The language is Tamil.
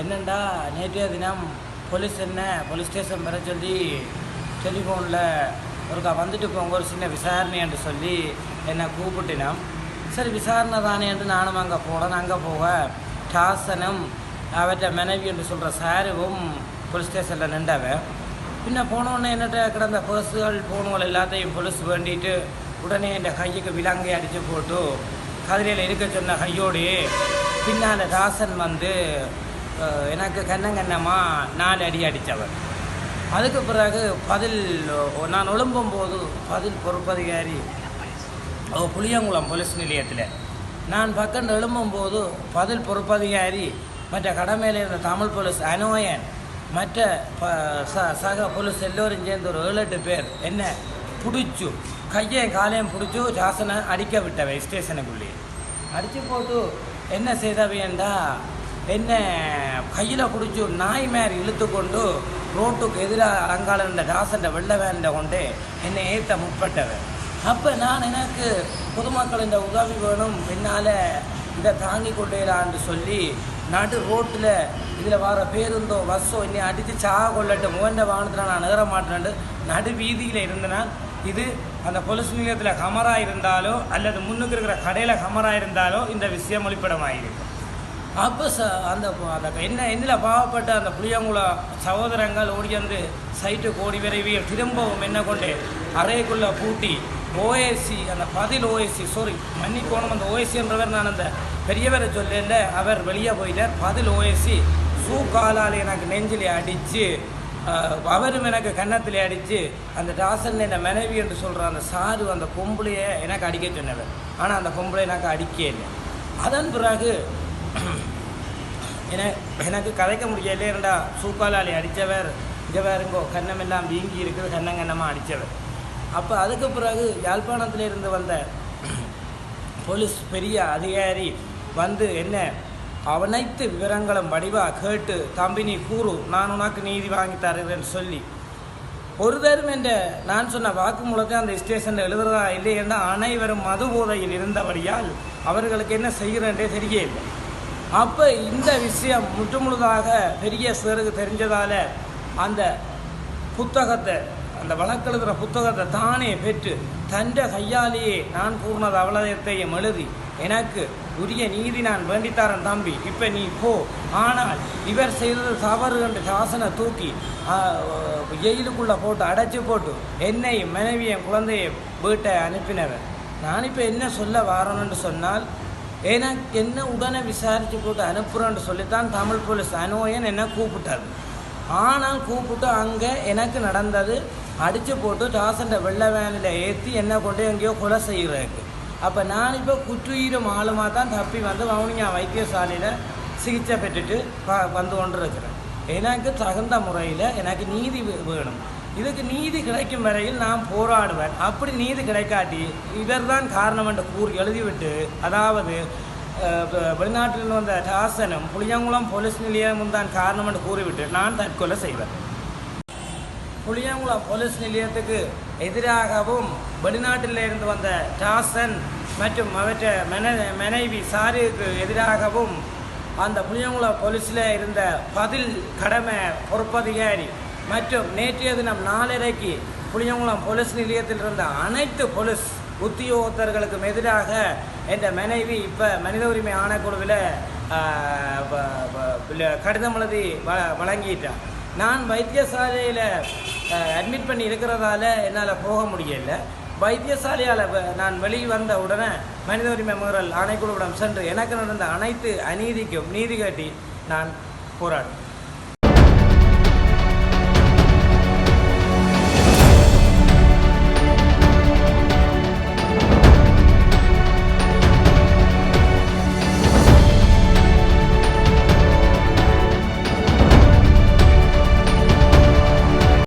என்னண்டா நேற்றைய தினம் போலீஸ் என்ன போலீஸ் ஸ்டேஷன் வர சொல்லி டெலிஃபோனில் ஒருக்கா வந்துட்டு போங்க ஒரு சின்ன விசாரணை என்று சொல்லி என்னை கூப்பிட்டினோம். சரி விசாரணை தானே என்று நானும் அங்கே போனேன். அங்கே போக டாசனும் அவற்ற மனைவி என்று சொல்கிற சாருவும் போலீஸ் ஸ்டேஷனில் நின்றவன் பின்ன போனோடனே என்னட்ட கிடந்த பர்ஸுகள் போனுகள் எல்லாத்தையும் போலீஸ் வேண்டிட்டு உடனே என் கையுக்கு விலங்கை அடித்து போட்டு கதிரையில் இருக்க சொன்ன கையோடு பின்னால் தாசன் வந்து எனக்கு கண்ணங்கண்ணமாக நாலு அடி அடித்தவர். அதுக்கு பிறகு பதில் நான் எழும்பும் போது பதில் பொறுப்பதிகாரி புளியங்குளம் போலீஸ் நிலையத்தில். நான் பக்கம் எழும்பும்போது பதில் பொறுப்பதிகாரி மற்ற கடமையில் இருந்த தமிழ் போலீஸ் அனோயன். மற்ற ப ச சக போலீஸ் எல்லோரும் சேர்ந்து ஒரு ஏழு எட்டு பேர். என்ன? பிடிச்சு கையையும் காலையும் பிடிச்சி ஜாசனை அடிக்க விட்டவை ஸ்டேஷனுக்குள்ளே அடித்து போட்டு என்ன செய்தவையண்டா என்ன கையில் பிடிச்சி நாய் மாதிரி இழுத்து கொண்டு ரோட்டுக்கு எதிராக அலங்கால இருந்த தாசன் வெள்ளை வேண்ட கொண்டு என்னை ஏற்ற முற்பட்டவன். அப்போ நான் எனக்கு பொதுமக்களின் உதவி வேணும் என்னால் இதை தாங்கி கொண்டேலான்னு சொல்லி நடு ரோட்டில் இதில் வர பேருந்தோ பஸ்ஸோ என்னை அடித்து சாக கொள்ளட்டும் முகண்ட வாகனத்தில் நான் நகர மாட்டேன்ட்டு நடு வீதியில் இருந்தனால் இது அந்த பொலிஸ் நிலையத்தில் ஹமராக இருந்தாலோ அல்லது முன்னுக்கு இருக்கிற கடையில் ஹமராக இருந்தாலோ இந்த விஷயம் ஒளிப்படமாயிருக்கும் அப்போ ச அந்த அந்த என்ன என்னில் பாவப்பட்ட அந்த புளியங்குள சகோதரங்கள் ஓடி வந்து சைட்டு கோடி விரைவி திரும்பவும் என்ன கொண்டு அறைக்குள்ளே பூட்டி ஓஎஸ்சி அந்த பதில் ஓஎஸ்சி சாரி மன்னிக்கோணும் அந்த ஓஎஸ்சின்றவர் நான் அந்த பெரியவரை சொல்லல அவர் வெளியே போயிட்டார். பதில் ஓஎஸ்சி சூ காலால் எனக்கு நெஞ்சிலே அடித்து அவரும் எனக்கு கன்னத்தில் அடித்து அந்த டாசன் என்ன மனைவி என்று சொல்கிற அந்த சாரு அந்த பொம்பளையை எனக்கு அடிக்க சொன்னவர். ஆனால் அந்த பொம்பளை எனக்கு அடிக்கே இல்லை. அதன் பிறகு என எனக்கு கதைக்க முடியல இருந்தா சூக்காலாளி அடித்தவர் இங்கே வேறுங்கோ கன்னமெல்லாம் வீங்கி இருக்குது கண்ணங்கன்னமாக அடித்தவர் அப்போ அதுக்கு பிறகு யாழ்ப்பாணத்தில் இருந்து வந்த போலீஸ் பெரிய அதிகாரி வந்து என்ன அனைத்து விவரங்களும் வடிவாக கேட்டு தம்பி நீ கூறு நான் உனக்கு நீதி வாங்கி தருவேன்னு சொல்லி. ஒருவரும் என்ற நான் சொன்ன வாக்குமூலத்தை அந்த ஸ்டேஷனில் எழுதுறதா இல்லை என்ற அனைவரும் மது போதையில் இருந்தபடியால் அவர்களுக்கு என்ன செய்கிறன்றே தெரியவில்லை. அப்போ இந்த விஷயம் முற்றுமுழுதாக பெரிய சிறகு தெரிஞ்சதால் அந்த புத்தகத்தை அந்த வழக்கெழுதுகிற புத்தகத்தை தானே பெற்று தன்ற கையாலேயே நான் பூர்ண அவலயத்தையும் எழுதி. எனக்கு உரிய நீதி நான் வேண்டித்தாரன் தம்பி இப்போ நீ போ. ஆனால் இவர் செய்தது தவறு என்று சாசனை தூக்கி ஜெயிலுக்குள்ளே போட்டு அடைச்சி போட்டு என்னையும் மனைவியும் குழந்தையும் வீட்டை அனுப்பினவர். நான் இப்போ என்ன சொல்ல வரணும்னு சொன்னால் எனக்கு என்ன உடனே விசாரித்து போட்டு அனுப்புகிறோன்னு சொல்லித்தான் தமிழ் போலீஸ் அனுவயன் என்னை கூப்பிட்டாரு. ஆனால் கூப்பிட்டு அங்கே எனக்கு நடந்தது அடித்து போட்டு டாசண்ட வெள்ளை வேனில் ஏற்றி என்ன கொண்டு எங்கேயோ கொலை செய்கிறதுக்கு அப்போ நான் இப்போ குற்றுயிரும் ஆளுமாக தான் தப்பி வந்து வவுனியா வைத்தியசாலையில் சிகிச்சை பெற்றுட்டு ப- வந்து கொண்டு இருக்கிறேன் எனக்கு தகுந்த முறையில் எனக்கு நீதி வேணும். இதுக்கு நீதி கிடைக்கும் வரையில் நான் போராடுவேன். அப்படி நீதி கிடைக்காட்டி இவர்தான் காரணம் என்று கூறி எழுதிவிட்டு அதாவது வெளிநாட்டில் வந்த டாசனும் புளியங்குளம் போலீஸ் நிலையமும் தான் காரணம் என்று கூறிவிட்டு நான் தற்கொலை செய்வேன். புளியங்குளம் போலீஸ் நிலையத்துக்கு எதிராகவும் வெளிநாட்டில் இருந்து வந்த டாசன் மற்றும் அவற்றை மன மனைவி சாரிக்கு எதிராகவும் அந்த புளியங்குளம் போலீஸில் இருந்த பதில் கடமை பொறுப்பதிகாரி மற்றும் நேற்றைய தினம் நாலரைக்கு புளியங்குளம் போலீஸ் நிலையத்தில் இருந்த அனைத்து போலீஸ் உத்தியோகத்தர்களுக்கும் எதிராக என்ற மனைவி இப்போ மனித உரிமை ஆணைக்குழுவில் வ- கடிதம் எழுதி வ வழங்கிட்டான் நான் வைத்தியசாலையில் அட்மிட் பண்ணி இருக்கிறதால என்னால் போக முடியல. வைத்தியசாலையால் நான் வெளியே வந்த உடனே மனித உரிமை மீறல் ஆணைக்குழுவிடம் சென்று எனக்கு நடந்த அனைத்து அநீதிக்கும் நீதி காட்டி நான் போராடுவேன்